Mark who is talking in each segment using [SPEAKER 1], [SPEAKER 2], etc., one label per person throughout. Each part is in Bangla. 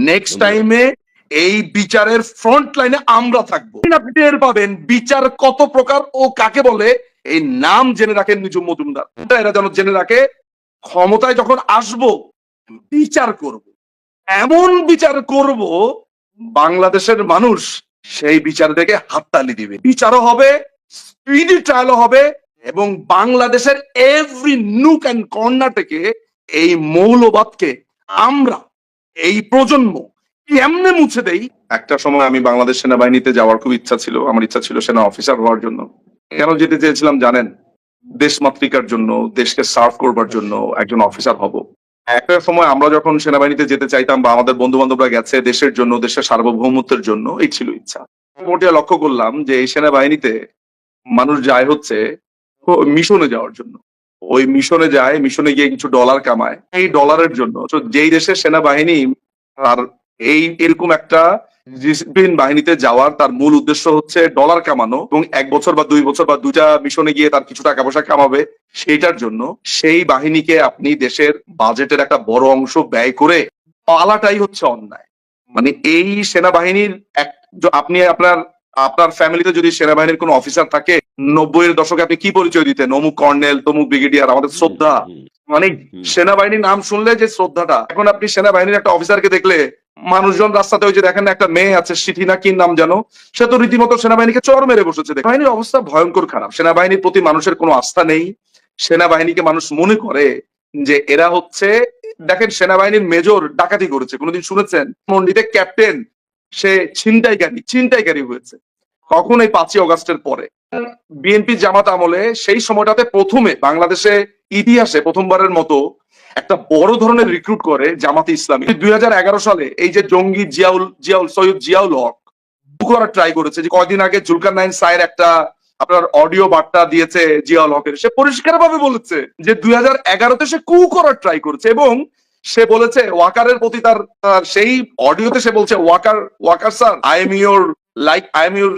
[SPEAKER 1] নেক্সট টাইমে এই বিচারের ফ্রন্ট লাইনে আমরা থাকব। আপনি টের পাবেন বিচার কত প্রকার ও কাকে বলে এই নাম জেনে রাখেন নিজুম মজুমদার। এরা যেন জেনে রাখে ক্ষমতায় যখন আসব বিচার করব। এমন বিচার করব বাংলাদেশের মানুষ সেই বিচার থেকে হাততালি দিবে। বিচারও হবে স্পিডি ট্রায়ালও হবে এবং বাংলাদেশের এভরি নুক অ্যান্ড কর্নার থেকে এই মৌলবাদকে আমরা এই প্রজন্ম কেমনে মুছে দেই? একটা সময় আমি বাংলাদেশ সেনাবাহিনীতে যাওয়ার খুব ইচ্ছা ছিল, আমার ইচ্ছা ছিল সেনা অফিসার হওয়ার জন্য। কেন যেতে চেয়েছিলাম জানেন? দেশমাতৃকার জন্য, দেশকে সার্ভ করবার জন্য একজন অফিসার হব। একটা সময় আমরা যখন সেনাবাহিনীতে যেতে চাইতাম বা আমাদের বন্ধু বান্ধবরা গেছে দেশের জন্য, দেশের সার্বভৌমত্বের জন্য, এই ছিল ইচ্ছা। মোটে লক্ষ্য করলাম যে এই সেনাবাহিনীতে মানুষ যায় হচ্ছে মিশনে যাওয়ার জন্য। ওই মিশনে যায়, মিশনে গিয়ে কিছু ডলার কামায়। এই ডলারের জন্য। তো যেই দেশের সেনাবাহিনী আর এই এরকম একটা ডিসিপ্লিন বাহিনীতে যাওয়ার তার মূল উদ্দেশ্য হচ্ছে ডলার কামানো এবং এক বছর বা দুই বছর বা দুইটা মিশনে গিয়ে তার কিছু টাকা পয়সা কামাবে, সেইটার জন্য সেই বাহিনীকে আপনি দেশের বাজেটের একটা বড় অংশ ব্যয় করে পালাটাই হচ্ছে অন্যায়। মানে এই সেনাবাহিনীর এক আপনি আপনার আপনার ফ্যামিলিতে যদি সেনাবাহিনীর কোনো অফিসার থাকে নব্বইয়ের দশকে আপনি কি পরিচয় দিতেন? অমুক কর্নেল তমুক ব্রিগেডিয়ার আমাদের শ্রদ্ধা। মানে। সেনাবাহিনীর নাম শুনলে যে শ্রদ্ধাটা এখন আপনি সেনাবাহিনীর একটা অফিসারকে দেখলে মানুষজন রাস্তাতে ওই যে দেখেন একটা মেয়ে আছে সিথি না কি নাম জানো সে তো রীতিমতো সেনাবাহিনীকে চর মেরে বসেছে। বাহিনীর অবস্থা ভয়ঙ্কর খারাপ। সেনাবাহিনীর প্রতি মানুষের কোনো আস্থা নেই। সেনাবাহিনীকে মানুষ মনে করে যে এরা হচ্ছে দেখেন সেনাবাহিনীর মেজর ডাকাতি করেছে। কোনোদিন শুনেছেন? মন্ডিতে ক্যাপ্টেন সে ছিনতাইকারী ছিনতাইকারী হয়েছে। কখন এই পাঁচই অগাস্টের পরে। বিএনপি জামাত আমলে সেই সময়টাতে প্রথমে বাংলাদেশে ইতিহাসে প্রথমবারের মতো একটা বড় ধরনের রিক্রুট করে জামাতে ইসলামী। দুই হাজার এগারো সালে এই যে জঙ্গি জিয়াউল জিয়াউল, সৈয়দ জিয়াউল হক করার ট্রাই করেছে যে কয়দিন আগে জুলকার নাইন সায়ের একটা আপনার অডিও বার্তা দিয়েছে জিয়াউল হকের। সে পরিষ্কারভাবে বলেছে যে দুই হাজার এগারোতে সে কু করার ট্রাই করেছে এবং সে বলেছে, ওয়াকারের প্রতি তার তার সেই অডিওতে সে বলছে, Walker Walker sir I am your like I am your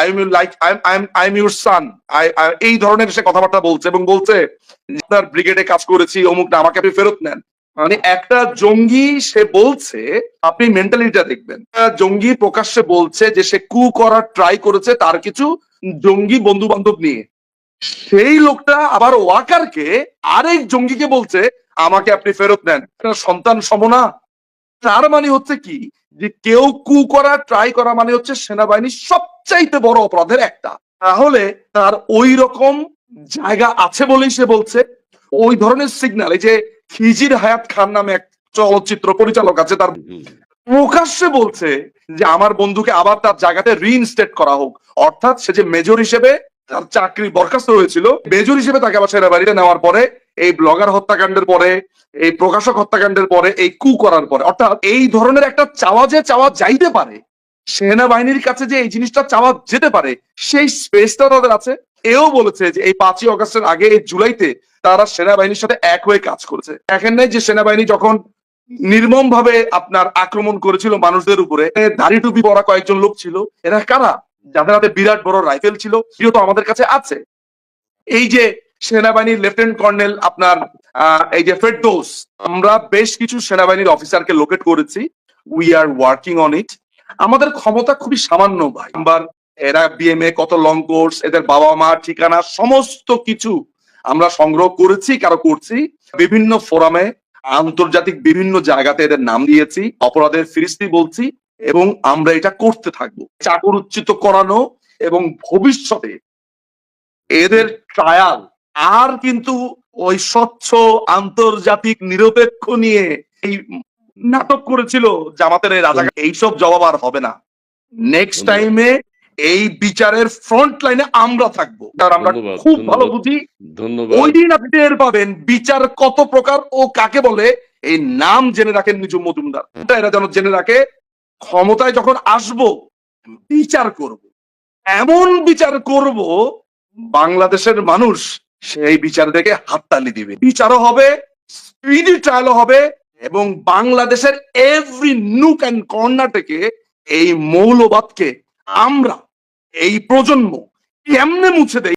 [SPEAKER 1] I am your like I am I am your son এই ধরনের সে কথাবার্তা বলছে এবং বলছে, আপনার ব্রিগেডে কাজ করেছি, অমুক না, আমাকে আপনি ফেরত নেন। মানে একটা জঙ্গি সে বলছে, আপনি মেন্টালিটিটা দেখবেন জঙ্গি প্রকাশ্যে বলছে যে সে কু করার ট্রাই করেছে তার কিছু জঙ্গি বন্ধু বান্ধব নিয়ে। সেই লোকটা আবার ওয়াকারকে আরেক জঙ্গিকে বলছে আমাকে আপনি ফেরত নেন এটা সন্তান সমনা তার মানে হচ্ছে কি? যে কেউ কু করা ট্রাই করা মানে হচ্ছে সেনাবাহিনীর সবচাইতে বড় অপরাধের একটা। তাহলে তার ওই রকম জায়গা আছে বলেই সে বলছে। ওই ধরনের সিগন্যাল এই যে খিজির হায়াত খান নামে এক চলচ্চিত্র পরিচালক আছে তার প্রকাশ্যে বলছে যে আমার বন্ধুকে আবার তার জায়গাতে রিইনস্টেট করা হোক। অর্থাৎ সে যে মেজর হিসেবে তার চাকরি বরখাস্ত হয়েছিল। মেজর হিসেবে তাকে আবার সেনাবাহিনীতে নেওয়ার পরে, এই ব্লগার হত্যাকাণ্ডের পরে, এই প্রকাশক হত্যাকাণ্ডের পরে, এই কু করার পরে। অর্থাৎ এই ধরনের একটা চাওয়া যে চাওয়া যাইতে পারে, সেনাবাহিনীর কাছে যে এই জিনিসটা চাওয়া যেতে পারে, সেই স্পেসটা তাদের আছে। এও বলেছে যে এই পাঁচই অগস্টের আগে, এই জুলাইতে তারা সেনাবাহিনীর সাথে এক হয়ে কাজ করেছে। দেখেন নাই যে সেনাবাহিনী যখন নির্মম ভাবে আপনার আক্রমণ করেছিল মানুষদের উপরে দাড়ি টুপি পরা কয়েকজন লোক ছিল, এরা কারা? যাদের হাতে বিরাট বড় রাইফেল ছিল, সেও তো আমাদের কাছে আছে। এই যে সেনাবাহিনীর লেফটেন্যান্ট কর্নেল আপনার এই যে ফেরদৌস, আমরা বেশ কিছু সেনাবাহিনীর অফিসারকে লোকেট করেছি। We are working on it আমাদের ক্ষমতা খুবই সামান্য ভাই। নাম্বার, এরা বিএমএ কত লং কোর্স এদের বাবা মা ঠিকানা, সমস্ত কিছু আমরা সংগ্রহ করেছি, কারও করছি। বিভিন্ন ফোরামে আন্তর্জাতিক বিভিন্ন জায়গাতে এদের নাম দিয়েছি। অপরাধের ফিরিস্তি বলছি। এবং আমরা এটা করতে থাকব। চাকর উচ্চিত করানো এবং ভবিষ্যতে এদের ট্রায়াল আর কিন্তু ওই স্বচ্ছ আন্তর্জাতিক নিরপেক্ষ নিয়ে এই নাটক করেছিল জামাতের এই রাজা এইসব জবাব আর হবে না। নেক্সট টাইমে এই বিচারের ফ্রন্ট লাইনে আমরা থাকব। কারণ আমরা খুব ভালো বুঝি।
[SPEAKER 2] ধন্যবাদ।
[SPEAKER 1] ওই দিন আপনি টের পাবেন বিচার কত প্রকার ও কাকে বলে। এই নাম জেনে রাখেন নিজুম মজুমদার। এটা এরা যেন জেনে রাখে ক্ষমতায় যখন আসব, বিচার করব। এমন বিচার করব, বাংলাদেশের মানুষ সেই বিচার দেখে হাততালি দিবে। বিচারও হবে স্পিডি ট্রায়ালও হবে এবং বাংলাদেশের এভরি নুক অ্যান্ড কর্নার থেকে এই মৌলবাদকে আমরা, এই প্রজন্ম কেমনে মুছে দেই?